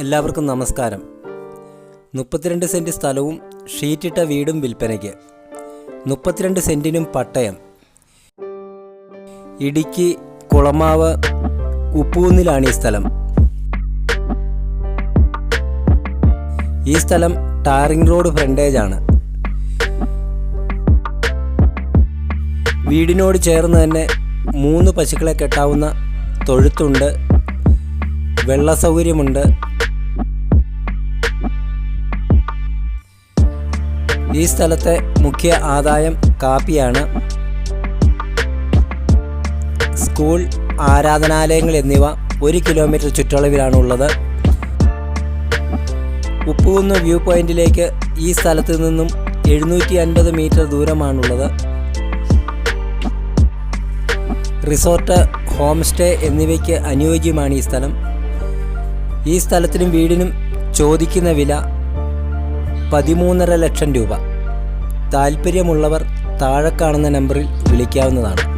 എല്ലാവർക്കും നമസ്കാരം. മുപ്പത്തിരണ്ട് സെന്റ് സ്ഥലവും ഷീറ്റിട്ട വീടും വിൽപ്പനയ്ക്ക്. മുപ്പത്തിരണ്ട് സെന്റിനും പട്ടയം. ഇടുക്കി കുളമാവ് ഉപ്പൂന്നിലാണ് ഈ സ്ഥലം. ഈ സ്ഥലം ടാറിംഗ് റോഡ് ഫ്രണ്ടേജ് ആണ്. വീടിനോട് ചേർന്ന് തന്നെ മൂന്ന് പശുക്കളെ കെട്ടാവുന്ന തൊഴുത്തുണ്ട് വെള്ള സൗകര്യമുണ്ട് ഈ സ്ഥലത്തെ മുഖ്യ ആദായം കാപ്പിയാണ്. സ്കൂൾ ആരാധനാലയങ്ങൾ എന്നിവ ഒരു കിലോമീറ്റർ ചുറ്റളവിലാണ് ഉള്ളത് ഉപ്പുകുന്ന് വ്യൂ പോയിന്റിലേക്ക് ഈ സ്ഥലത്ത് നിന്നും എഴുന്നൂറ്റി അൻപത് മീറ്റർ ദൂരമാണുള്ളത്. റിസോർട്ട് ഹോം സ്റ്റേ എന്നിവയ്ക്ക് അനുയോജ്യമാണ് ഈ സ്ഥലം. ഈ സ്ഥലത്തിനും വീടിനും ചോദിക്കുന്ന വില പതിമൂന്നര ലക്ഷം രൂപ. താല്പര്യമുള്ളവർ താഴെ കാണുന്ന നമ്പറിൽ വിളിക്കാവുന്നതാണ്.